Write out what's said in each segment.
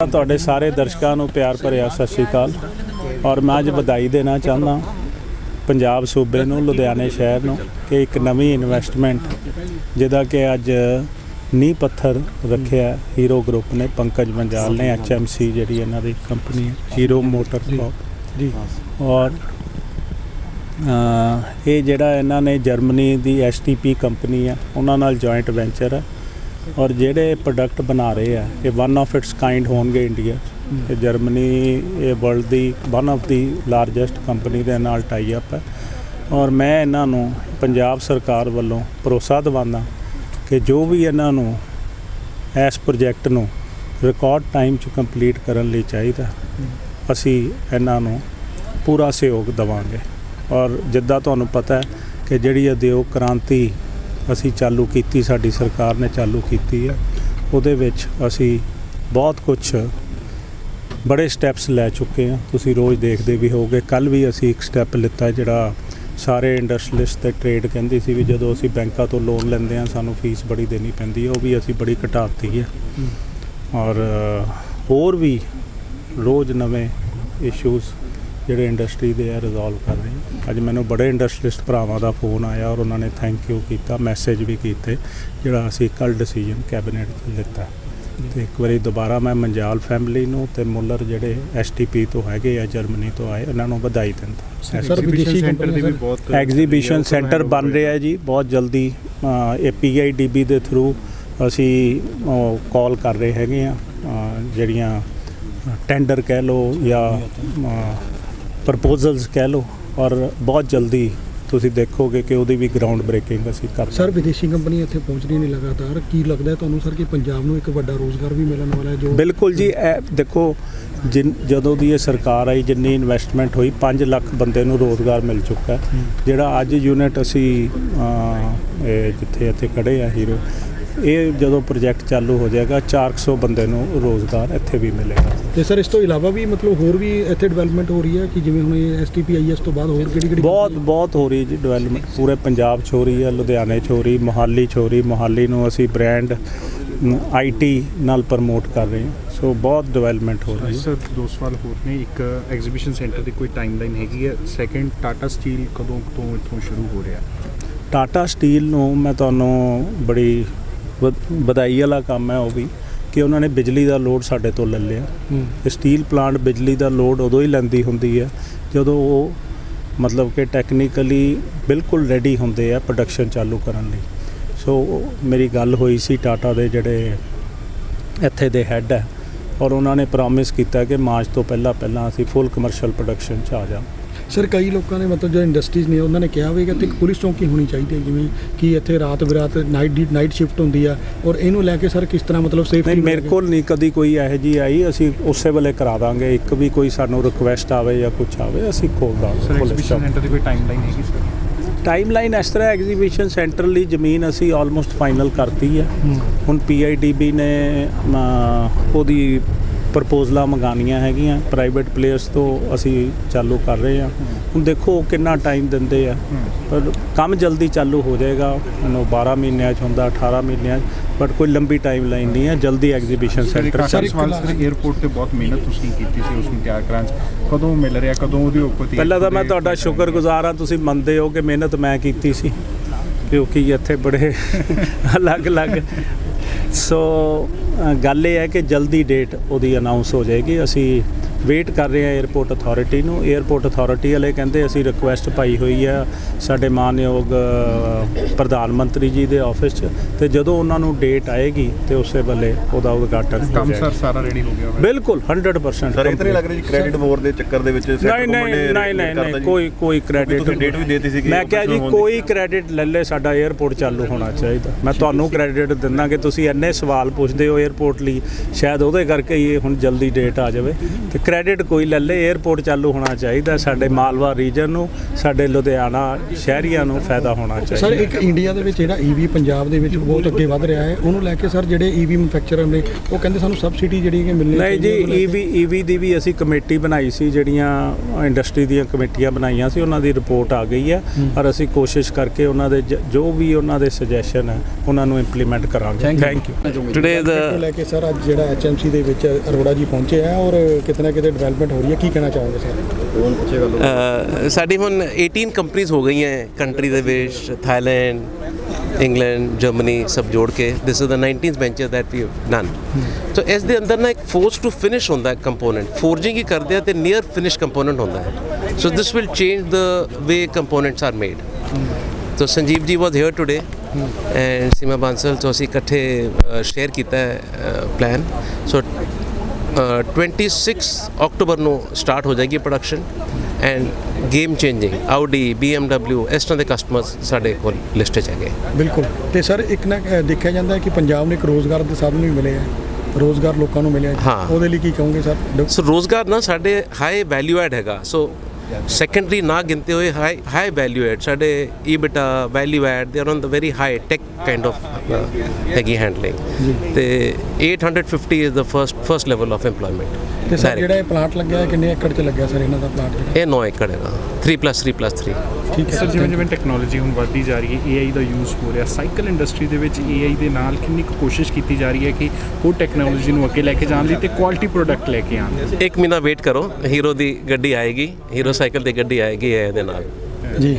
ਤੁਹਾਡੇ ਸਾਰੇ ਦਰਸ਼ਕਾਂ ਨੂੰ ਪਿਆਰ ਭਰਿਆ ਸਤਿ ਸ਼੍ਰੀ ਅਕਾਲ। ਔਰ ਮੈਂ ਅੱਜ ਵਧਾਈ ਦੇਣਾ ਚਾਹੁੰਦਾ ਪੰਜਾਬ ਸੂਬੇ ਨੂੰ ਲੁਧਿਆਣੇ ਸ਼ਹਿਰ ਨੂੰ ਕਿ ਇੱਕ ਨਵੀਂ ਇਨਵੈਸਟਮੈਂਟ ਜਿਹਦਾ ਕਿ ਅੱਜ ਨੀਂਹ ਪੱਥਰ ਰੱਖਿਆ ਹੀਰੋ ਗਰੁੱਪ ਨੇ ਪੰਕਜ ਮੰਜਾਲ ਨੇ ਐਚਐਮਸੀ ਜਿਹੜੀ ਇਹਨਾਂ ਦੀ ਕੰਪਨੀ ਹੈ ਹੀਰੋ ਮੋਟਰ ਕਾਰਪ ਜੀ। ਔਰ ਇਹ ਜਿਹੜਾ ਇਹਨਾਂ ਨੇ ਜਰਮਨੀ ਦੀ ਐਸਟੀਪੀ ਕੰਪਨੀ ਆ ਉਹਨਾਂ ਨਾਲ ਜੁਆਇੰਟ ਵੈਂਚਰ ਹੈ। ਔਰ ਜਿਹੜੇ ਪ੍ਰੋਡਕਟ ਬਣਾ ਰਹੇ ਆ, ਇਹ ਵਨ ਆਫ ਇਟਸ ਕਾਈਂਡ ਹੋਣਗੇ ਇੰਡੀਆ 'ਚ। ਇਹ ਜਰਮਨੀ ਇਹ world the one of the largest company ਦੇ ਨਾਲ ਟਾਈ ਅਪ ਹੈ ਔਰ ਮੈਂ ਇਹਨਾਂ ਨੂੰ ਪੰਜਾਬ ਸਰਕਾਰ ਵੱਲੋਂ ਭਰੋਸਾ ਦਿਵਾਉਂਦਾ ਕਿ ਜੋ ਵੀ ਇਹਨਾਂ ਨੂੰ ਇਸ ਪ੍ਰੋਜੈਕਟ ਨੂੰ ਰਿਕਾਰਡ ਟਾਈਮ 'ਚ ਕੰਪਲੀਟ ਕਰਨ ਲਈ ਚਾਹੀਦਾ, ਅਸੀਂ ਇਹਨਾਂ ਨੂੰ ਪੂਰਾ ਸਹਿਯੋਗ ਦੇਵਾਂਗੇ ਔਰ ਜਿੱਦਾਂ ਤੁਹਾਨੂੰ ਪਤਾ ਹੈ ਕਿ ਜਿਹੜੀ ਉਦਯੋਗ ਕ੍ਰਾਂਤੀ ਅਸੀਂ ਚਾਲੂ ਕੀਤੀ, ਸਾਡੀ ਸਰਕਾਰ ਨੇ ਚਾਲੂ ਕੀਤੀ ਹੈ। ਉਹਦੇ ਵਿੱਚ ਅਸੀਂ ਬਹੁਤ ਕੁਝ ਬੜੇ ਸਟੈਪਸ ਲੈ ਚੁੱਕੇ ਹਾਂ। ਤੁਸੀਂ ਰੋਜ਼ ਦੇਖਦੇ ਵੀ ਹੋਗੇ ਕੱਲ ਵੀ ਅਸੀਂ ਇੱਕ ਸਟੈਪ ਲਿੱਤਾ ਜਿਹੜਾ ਸਾਰੇ ਇੰਡਸਟਰੀਲਿਸਟ ਤੇ ਟ੍ਰੇਡ ਕਹਿੰਦੀ ਸੀ ਵੀ ਜਦੋਂ ਅਸੀਂ ਬੈਂਕਾਂ ਤੋਂ ਲੋਨ ਲੈਂਦੇ ਹਾਂ, ਸਾਨੂੰ ਫੀਸ ਬੜੀ ਦੇਣੀ ਪੈਂਦੀ ਹੈ। ਉਹ ਵੀ ਅਸੀਂ ਬੜੀ ਘਟਾਤੀ ਹੈ। ਔਰ ਹੋਰ ਵੀ ਰੋਜ਼ ਨਵੇਂ ਇਸ਼ੂਜ਼ ਜਿਹੜੇ ਇੰਡਸਟਰੀ ਦੇ ਆ ਰਿਜ਼ੋਲਵ ਕਰ ਰਹੇ ਹਾਂ। ਅੱਜ ਮੈਨੂੰ ਬੜੇ ਇੰਡਸਟਰੀਲਿਸਟ ਭਰਾਵਾਂ ਦਾ ਫੋਨ ਆਇਆ ਔਰ ਉਹਨਾਂ ਨੇ ਥੈਂਕ ਯੂ ਕੀਤਾ ਮੈਸੇਜ ਵੀ ਕੀਤੇ ਜਿਹੜਾ ਅਸੀਂ ਕੱਲ ਡਿਸੀਜਨ ਕੈਬਨਿਟ 'ਚ ਲਿੱਤਾ। ਤੇ ਇੱਕ ਵਾਰੀ ਦੁਬਾਰਾ ਮੈਂ ਮੰਜਾਲ ਫੈਮਿਲੀ ਨੂੰ ਤੇ ਮੁੱਲਰ ਜਿਹੜੇ ਐਸਟੀਪੀ ਤੋਂ ਹੈਗੇ ਆ ਜਰਮਨੀ ਤੋਂ ਆਏ ਉਹਨਾਂ ਨੂੰ ਵਧਾਈ ਦਿੰਦਾ। ਸਰ ਵਿਦੇਸ਼ੀ ਸੈਂਟਰ ਦੀ ਵੀ ਬਹੁਤ ਐਗਜ਼ੀਬਿਸ਼ਨ ਸੈਂਟਰ ਬਣ ਰਿਹਾ ਜੀ ਬਹੁਤ ਜਲਦੀ ਅ, ਇਹ ਪੀਆਈਡੀਬੀ ਦੇ ਥਰੂ ਅਸੀਂ ਕਾਲ ਕਰ ਰਹੇ ਹੈਗੇ ਆ ਜਿਹੜੀਆਂ ਟੈਂਡਰ ਕਹਿ ਲਓ ਜਾਂ ਪ੍ਰਪੋਜ਼ਲਸ ਕਹਿ ਲਓ ਔਰ ਬਹੁਤ ਜਲਦੀ ਤੁਸੀਂ ਦੇਖੋਗੇ ਕਿ ਉਹਦੀ ਵੀ ਗਰਾਊਂਡ ਬ੍ਰੇਕਿੰਗ ਅਸੀਂ ਕਰ ਸਰ ਵਿਦੇਸ਼ੀ ਕੰਪਨੀ ਇੱਥੇ ਪਹੁੰਚ ਰਹੀ ਨੇ ਲਗਾਤਾਰ। ਕੀ ਲੱਗਦਾ ਤੁਹਾਨੂੰ ਸਰ ਕਿ ਪੰਜਾਬ ਨੂੰ ਇੱਕ ਵੱਡਾ ਰੋਜ਼ਗਾਰ ਵੀ ਮਿਲਣ ਵਾਲਾ ਹੈ ਜੋ ਬਿਲਕੁਲ ਜੀ ਦੇਖੋ ਜਦੋਂ ਦੀ ਇਹ ਸਰਕਾਰ ਆਈ ਜਿੰਨੀ ਇਨਵੈਸਟਮੈਂਟ ਹੋਈ 5 ਲੱਖ ਬੰਦੇ ਨੂੰ ਰੋਜ਼ਗਾਰ ਮਿਲ ਚੁੱਕਾ ਜਿਹੜਾ ਅੱਜ ਯੂਨਿਟ ਅਸੀਂ ਇਹ ਜਿੱਥੇ ਇੱਥੇ ਖੜੇ ਆ ਹੀਰੋ ਇਹ ਜਦੋਂ ਪ੍ਰੋਜੈਕਟ ਚਾਲੂ ਹੋ ਜਾਏਗਾ 400 ਬੰਦੇ ਨੂੰ ਰੋਜ਼ਗਾਰ ਇੱਥੇ ਵੀ ਮਿਲੇਗਾ। ਤੇ ਸਰ ਇਸ ਤੋਂ ਇਲਾਵਾ ਵੀ ਮਤਲਬ ਹੋਰ ਵੀ ਇੱਥੇ ਡਿਵੈਲਪਮੈਂਟ ਹੋ ਰਹੀ ਹੈ ਕਿ ਜਿਵੇਂ ਹੁਣ ਇਹ ਐਸਟੀਪੀਆਈਐਸ ਤੋਂ ਬਾਅਦ ਹੋਰ ਕਿਹੜੀ ਕਿਹੜੀ ਬਹੁਤ ਬਹੁਤ ਹੋ ਰਹੀ ਜੀ ਡਿਵੈਲਪਮੈਂਟ ਪੂਰੇ ਪੰਜਾਬ 'ਚ ਹੋ ਰਹੀ ਹੈ ਲੁਧਿਆਣੇ 'ਚ ਹੋ ਰਹੀ ਮੋਹਾਲੀ 'ਚ ਹੋ ਰਹੀ। ਮੋਹਾਲੀ ਨੂੰ ਅਸੀਂ ਬ੍ਰਾਂਡ ਆਈਟੀ ਨਾਲ ਪ੍ਰਮੋਟ ਕਰ ਰਹੇ ਹਾਂ। ਸੋ ਬਹੁਤ ਡਿਵੈਲਪਮੈਂਟ ਹੋ ਰਹੀ ਹੈ। ਸਰ ਦੋ ਸਵਾਲ ਹੋਰ ਨੇ। ਇੱਕ ਐਗਜ਼ੀਬਿਸ਼ਨ ਸੈਂਟਰ ਦੀ ਕੋਈ ਟਾਈਮਲਾਈਨ ਹੈਗੀ ਹੈ? ਸੈਕੰਡ ਟਾਟਾ ਸਟੀਲ ਕਦੋਂ ਤੋਂ ਇੱਥੋਂ ਸ਼ੁਰੂ ਹੋ ਰਿਹਾ? ਟਾਟਾ ਸਟੀਲ ਨੂੰ ਮੈਂ ਤੁਹਾਨੂੰ ਬੜੀ ਵਧਾਈ ਵਾਲਾ ਕੰਮ ਹੈ ਉਹ ਵੀ ਕਿ ਉਹਨਾਂ ਨੇ ਬਿਜਲੀ ਦਾ ਲੋਡ ਸਾਡੇ ਤੋਂ ਲੈ ਲਿਆ। ਸਟੀਲ ਪਲਾਂਟ ਬਿਜਲੀ ਦਾ ਲੋਡ ਉਦੋਂ ਹੀ ਲੈਂਦੀ ਹੁੰਦੀ ਹੈ ਜਦੋਂ ਉਹ ਮਤਲਬ ਕਿ ਟੈਕਨੀਕਲੀ ਬਿਲਕੁਲ ਰੈਡੀ ਹੁੰਦੇ ਆ ਪ੍ਰੋਡਕਸ਼ਨ ਚਾਲੂ ਕਰਨ ਲਈ। ਸੋ ਮੇਰੀ ਗੱਲ ਹੋਈ ਸੀ ਟਾਟਾ ਦੇ ਜਿਹੜੇ ਇੱਥੇ ਦੇ ਹੈੱਡ ਹੈ ਔਰ ਉਹਨਾਂ ਨੇ ਪ੍ਰੋਮਿਸ ਕੀਤਾ ਕਿ ਮਾਰਚ ਤੋਂ ਪਹਿਲਾਂ ਪਹਿਲਾਂ ਅਸੀਂ ਫੁੱਲ ਕਮਰਸ਼ੀਅਲ ਪ੍ਰੋਡਕਸ਼ਨ 'ਚ ਆ ਜਾ ਸਰ ਕਈ ਲੋਕਾਂ ਨੇ ਮਤਲਬ ਜੋ ਇੰਡਸਟਰੀਜ਼ ਨੇ ਉਹਨਾਂ ਨੇ ਕਿਹਾ ਹੋਵੇਗਾ ਕਿ ਇੱਕ ਪੁਲਿਸ ਚੌਕੀ ਹੋਣੀ ਚਾਹੀਦੀ ਹੈ ਜਿਵੇਂ ਕਿ ਇੱਥੇ ਰਾਤ ਬਿਰਾਤ ਨਾਈਟ ਦੀ ਨਾਈਟ ਸ਼ਿਫਟ ਹੁੰਦੀ ਆ। ਔਰ ਇਹਨੂੰ ਲੈ ਕੇ ਸਰ ਕਿਸ ਤਰ੍ਹਾਂ ਮਤਲਬ ਸੇਫਟੀ ਨਹੀਂ ਮੇਰੇ ਕੋਲ ਨਹੀਂ ਕਦੀ ਕੋਈ ਇਹੋ ਜੀ ਆਈ। ਅਸੀਂ ਉਸੇ ਵੇਲੇ ਕਰਾ ਦਾਂਗੇ। ਇੱਕ ਵੀ ਕੋਈ ਸਾਨੂੰ ਰਿਕੁਐਸਟ ਆਵੇ ਜਾਂ ਕੁਝ ਆਵੇ ਅਸੀਂ ਖੋਲ ਦਾਂਗੇ ਸਰ ਪੁਲਿਸ ਐਗਜ਼ੀਬਿਸ਼ਨ ਸੈਂਟਰ ਦੀ ਕੋਈ ਟਾਈਮਲਾਈਨ ਹੈਗੀ ਸਰ? ਟਾਈਮ ਲਾਈਨ ਇਸ ਤਰ੍ਹਾਂ ਐਗਜ਼ੀਬਿਸ਼ਨ ਸੈਂਟਰ ਲਈ ਜ਼ਮੀਨ ਅਸੀਂ ਆਲਮੋਸਟ ਫਾਈਨਲ ਕਰਤੀ ਹੈ। ਹੁਣ ਪੀਆਈਡੀਬੀ ਨੇ ਉਹਦੀ ਪ੍ਰਪੋਜ਼ਲਾਂ ਮੰਗਾਨੀਆਂ ਹੈਗੀਆਂ। ਪ੍ਰਾਈਵੇਟ ਪਲੇਅਰਸ ਤੋਂ ਅਸੀਂ ਚਾਲੂ ਕਰ ਰਹੇ ਹਾਂ। ਹੁਣ ਦੇਖੋ ਕਿੰਨਾ ਟਾਈਮ ਦਿੰਦੇ ਆ। ਪਰ ਕੰਮ ਜਲਦੀ ਚਾਲੂ ਹੋ ਜਾਏਗਾ। ਉਹਨੂੰ 12 ਮਹੀਨਿਆਂ 'ਚ ਹੁੰਦਾ 18 ਮਹੀਨਿਆਂ 'ਚ ਬਟ ਕੋਈ ਲੰਬੀ ਟਾਈਮ ਲਾਈਨ ਨਹੀਂ ਹੈ। ਜਲਦੀ ਐਗਜ਼ੀਬਿਸ਼ਨ ਸੈਂਟਰ ਸਰ 에어ਪੋਰਟ ਤੇ ਬਹੁਤ ਮਿਹਨਤ ਤੁਸੀਂ ਕੀਤੀ ਸੀ ਉਸ ਨੂੰ ਤਿਆਰ ਕਰਾਂ ਕਦੋਂ ਮਿਲ ਰਿਹਾ ਕਦੋਂ ਉਹਦੀ ਉਪਤੀ ਪਹਿਲਾਂ ਤਾਂ ਮੈਂ ਤੁਹਾਡਾ ਸ਼ੁਕਰਗੁਜ਼ਾਰ ਹਾਂ ਤੁਸੀਂ ਮੰਨਦੇ ਹੋ ਕਿ ਮਿਹਨਤ ਮੈਂ ਕੀਤੀ ਸੀ। ਕਿਉਂਕਿ ਇੱਥੇ ਬੜੇ ਅਲੱਗ-ਅਲੱਗ। ਸੋ ਗੱਲ ਇਹ ਹੈ ਕਿ ਜਲਦੀ ਡੇਟ ਉਹਦੀ ਅਨਾਉਂਸ ਹੋ ਜਾਏਗੀ। ਅਸੀਂ ਵੇਟ ਕਰ ਰਹੇ ਆ 에어ਪੋਰਟ ਅਥਾਰਟੀ ਨੂੰ। 에어ਪੋਰਟ ਅਥਾਰਟੀ ਵਾਲੇ ਕਹਿੰਦੇ ਅਸੀਂ ਰਿਕੁਐਸਟ ਪਾਈ ਹੋਈ ਆ ਸਾਡੇ ਮਾਨਯੋਗ ਪ੍ਰਧਾਨ ਮੰਤਰੀ ਜੀ ਦੇ ਆਫਿਸ 'ਚ ਤੇ ਜਦੋਂ ਉਹਨਾਂ ਨੂੰ ਡੇਟ ਆਏਗੀ ਤੇ ਉਸੇ ਵੇਲੇ ਉਹਦਾ ਉਦਘਾਟਨ ਕੰਮ ਸਰ ਸਾਰਾ ਰੈਡੀ ਹੋ ਗਿਆ ਬਿਲਕੁਲ 100% ਸਰ ਇਤਨੇ ਲੱਗ ਰਿਹਾ ਜੀ ਕ੍ਰੈਡਿਟ ਬੋਰਡ ਦੇ ਚੱਕਰ ਦੇ ਵਿੱਚ ਨਹੀਂ ਨਹੀਂ ਨਹੀਂ ਨਹੀਂ ਕੋਈ ਕੋਈ ਕ੍ਰੈਡਿਟ ਤੁਸੀਂ ਡੇਟ ਵੀ ਦੇਤੀ ਸੀ ਮੈਂ ਕਿਹਾ ਜੀ ਕੋਈ ਕ੍ਰੈਡਿਟ ਲੈ ਲੈ ਸਾਡਾ 에어ਪੋਰਟ ਚਾਲੂ ਹੋਣਾ ਚਾਹੀਦਾ। ਮੈਂ ਤੁਹਾਨੂੰ ਕ੍ਰੈਡਿਟ ਦਿੰਦਾ ਕਿ ਤੁਸੀਂ ਇੰਨੇ ਸਵਾਲ ਪੁੱਛਦੇ ਹੋ 에어ਪੋਰਟ ਲਈ ਸ਼ਾਇਦ ਉਹਦੇ ਕਰਕੇ ਹੀ ਇਹ ਹੁਣ ਜਲਦੀ ਡੇਟ ਆ ਜਾਵੇ। ਤੇ ਕ੍ਰੈਡਿਟ ਕੋਈ ਲੈ ਲੈ 에어ਪੋਰਟ ਚਾਲੂ ਹੋਣਾ ਚਾਹੀਦਾ ਸਾਡੇ ਮਾਲਵਾ ਰੀਜਨ ਨੂੰ ਸਾਡੇ ਲੁਧਿਆਣਾ ਸ਼ਹਿਰੀਆਂ ਨੂੰ ਫਾਇਦਾ ਹੋਣਾ ਸਰ ਚਾਹੀਦਾ ਇੱਕ ਇੰਡੀਆ ਦੇ ਵਿੱਚ ਜਿਹੜਾ ਈਵੀ ਪੰਜਾਬ ਦੇ ਵਿੱਚ ਬਹੁਤ ਅੱਗੇ ਵਧ ਰਿਹਾ ਹੈ ਉਹਨੂੰ ਲੈ ਕੇ ਸਰ ਜਿਹੜੇ ਈਵੀ ਮੈਨੂਫੈਕਚਰਰ ਨੇ ਉਹ ਕਹਿੰਦੇ ਸਾਨੂੰ ਸਬਸਿਡੀ ਜਿਹੜੀ ਕਿ ਮਿਲਣੀ ਨਹੀਂ ਜੀ ਈਵੀ ਈਵੀ ਦੀ ਵੀ ਅਸੀਂ ਕਮੇਟੀ ਬਣਾਈ ਸੀ ਜਿਹੜੀਆਂ ਇੰਡਸਟਰੀ ਦੀਆਂ ਕਮੇਟੀਆਂ ਬਣਾਈਆਂ ਸੀ ਉਹਨਾਂ ਦੀ ਰਿਪੋਰਟ ਆ ਗਈ ਹੈ ਔਰ ਅਸੀਂ ਕੋਸ਼ਿਸ਼ ਕਰਕੇ ਉਹਨਾਂ ਦੇ ਜ- ਜੋ ਵੀ ਉਹਨਾਂ ਦੇ ਸੁਜੈਸ਼ਨ ਹੈ ਉਹਨਾਂ ਨੂੰ ਇੰਪਲੀਮੈਂਟ ਕਰਾਂਗੇ ਥੈਂਕ ਯੂ the ਨੂੰ ਲੈ ਕੇ ਸਰ ਅੱਜ ਜਿਹੜਾ ਐਚਐਮਸੀ ਦੇ ਵਿੱਚ ਅਰੋੜਾ ਜੀ ਪਹੁੰਚੇ ਆ ਔਰ ਕਿਤੇ ਨਾ ਕਿਤੇ ਡਿਵੈਲਪਮੈਂਟ ਹੋ ਰਹੀ ਹੈ? ਕੀ ਕਹਿਣਾ ਚਾਹੋਗੇ ਸਰ? ਸਾਡੀ ਹੁਣ 18 ਕੰਪਨੀਆਂ ਹੋ ਗਈਆਂ ਕੰਟਰੀ ਦੇ ਵਿੱਚ ਥਾਈਲੈਂਡ ਇੰਗਲੈਂਡ ਜਰਮਨੀ ਸਭ ਜੋੜ ਕੇ। This is the 19th venture that we done so ਇਸ ਦੇ ਅੰਦਰ ਨਾ ਇੱਕ ਫੋਰਸ ਟੂ ਫਿਨਿਸ਼ ਹੁੰਦਾ ਹੈ ਕੰਪੋਨੈਂਟ ਫੋਰਜਿੰਗ ਹੀ ਕਰਦੇ ਆ ਤੇ ਨੀਅਰ ਫਿਨਿਸ਼ ਕੰਪੋਨੈਂਟ ਹੁੰਦਾ ਹੈ। So this will change the way components are made so Sanjeev ji was here today and Seema Bansal ਤੋਂ ਅਸੀਂ ਇਕੱਠੇ ਸ਼ੇਅਰ ਕੀਤਾ ਹੈ ਪਲਾਨ ਸੋ 26 ਅਕਤੂਬਰ ਨੂੰ ਸਟਾਰਟ ਹੋ ਜਾਏਗੀ production and game changing Audi BMW ਇਸ ਤਰ੍ਹਾਂ ਦੇ ਕਸਟਮਰਸ ਸਾਡੇ ਕੋਲ ਲਿਸਟ 'ਚ ਹੈਗੇ। ਬਿਲਕੁਲ। ਤੇ ਸਰ ਇੱਕ ਨਾ ਦੇਖਿਆ ਜਾਂਦਾ ਹੈ ਕਿ ਪੰਜਾਬ ਨੂੰ ਇੱਕ ਰੋਜ਼ਗਾਰ ਦੇ ਸਾਧਨ ਵੀ ਮਿਲੇ ਆ। ਰੋਜ਼ਗਾਰ ਲੋਕਾਂ ਨੂੰ ਮਿਲਿਆ ਹਾਂ। ਉਹਦੇ ਲਈ ਕੀ ਕਹੋਗੇ ਸਰ? ਸੋ ਰੋਜ਼ਗਾਰ ਨਾ ਸਾਡੇ ਹਾਈ ਵੈਲਿਊ ਐਡ ਹੈਗਾ। ਸੋ ਸੈਕੰਡਰੀ ਨਾ ਗਿਣਤੇ ਹੋਏ ਹਾਈ ਹਾਈ ਵੈਲਿਊ ਐਡ ਸਾਡੇ ਈਬਿਟਾ ਵੈਲਿਊ ਐਡ ਦੇ are on the very high tech kind of ਹੈਗੀ ਹੈਂਡਲਿੰਗ ਤੇ 850 is the first first level of employment ਤੇ ਸਰ ਜਿਹੜਾ ਇਹ ਪਲਾਂਟ ਲੱਗਿਆ ਹੈ ਕਿੰਨੇ ਏਕੜ 'ਚ ਲੱਗਿਆ ਸਰ ਇਹਨਾਂ ਦਾ ਪਲਾਂਟ ਇਹ 9 ਏਕੜ ਹੈਗਾ। 3+3+3 ਠੀਕ ਹੈ। ਸਰ ਜਿਵੇਂ ਜਿਵੇਂ ਟੈਕਨੋਲੋਜੀ ਹੁਣ ਵੱਧਦੀ ਜਾ ਰਹੀ ਹੈ AI ਦਾ ਯੂਜ਼ ਹੋ ਰਿਹਾ ਸਾਈਕਲ ਇੰਡਸਟਰੀ ਦੇ ਵਿੱਚ AI ਦੇ ਨਾਲ ਕਿੰਨੀ ਕੁ ਕੋਸ਼ਿਸ਼ ਕੀਤੀ ਜਾ ਰਹੀ ਹੈ ਕਿ ਉਹ ਟੈਕਨੋਲੋਜੀ ਨੂੰ ਅੱਗੇ ਲੈ ਕੇ ਜਾਣ ਲਈ ਤੇ ਕੁਆਲਿਟੀ ਪ੍ਰੋਡਕਟ ਲੈ ਕੇ ਆਉਣ ਇੱਕ ਮਹੀਨਾ ਵੇਟ ਕਰੋ ਹੀਰੋ ਦੀ ਗੱਡੀ ਆਏਗੀ ਹੀਰੋ ਸਾਈਕਲ ਦੀ ਗੱਡੀ ਆਏਗੀ ਇਹ ਇਹਦੇ ਨਾਲ। ਜੀ।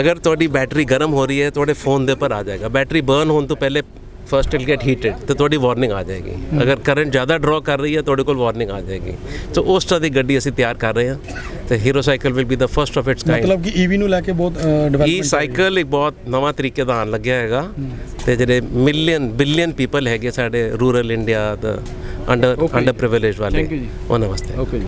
ਅਗਰ ਤੁਹਾਡੀ ਬੈਟਰੀ ਗਰਮ ਹੋ ਰਹੀ ਹੈ ਤੁਹਾਡੇ ਫੋਨ ਦੇ ਉੱਪਰ ਆ ਜਾਏਗਾ। ਬੈਟਰੀ ਬਰਨ ਹੋਣ ਤੋਂ ਪਹਿਲੇ ਫਰਸਟ ਇਲ ਗੈਟ ਹੀਟਡ ਤੇ ਤੁਹਾਡੀ ਵਾਰਨਿੰਗ ਆ ਜਾਏਗੀ। ਅਗਰ ਕਰੰਟ ਜ਼ਿਆਦਾ ਡਰਾ ਕਰ ਰਹੀ ਹੈ ਤੁਹਾਡੇ ਕੋਲ ਵਾਰਨਿੰਗ ਆ ਜਾਏਗੀ। ਸੋ ਉਸ ਤਰ੍ਹਾਂ ਦੀ ਗੱਡੀ ਅਸੀਂ ਤਿਆਰ ਕਰ ਰਹੇ ਹਾਂ ਤੇ hero cycle will be the first of its kind ਮਤਲਬ ਕਿ ਈਵੀ ਨੂੰ ਲੈ ਕੇ ਬਹੁਤ ਇਹ ਡਿਵੈਲਪਮੈਂਟ ਸਾਈਕਲ ਇੱਕ ਬਹੁਤ ਨਵਾਂ ਤਰੀਕੇ ਦਾ ਆਉਣ ਲੱਗਿਆ ਹੈਗਾ ਤੇ ਜਿਹੜੇ ਮਿਲੀਅਨ ਬਿਲੀਅਨ ਪੀਪਲ ਹੈਗੇ ਸਾਡੇ ਰੂਰਲ ਇੰਡੀਆ ਦਾ ਅੰਡਰ ਅੰਡਰ ਪ੍ਰਿਵਿਲੇਜ ਵਾਲੇ। ਉਹਨਾਂ ਵਾਸਤੇ ਓਕੇ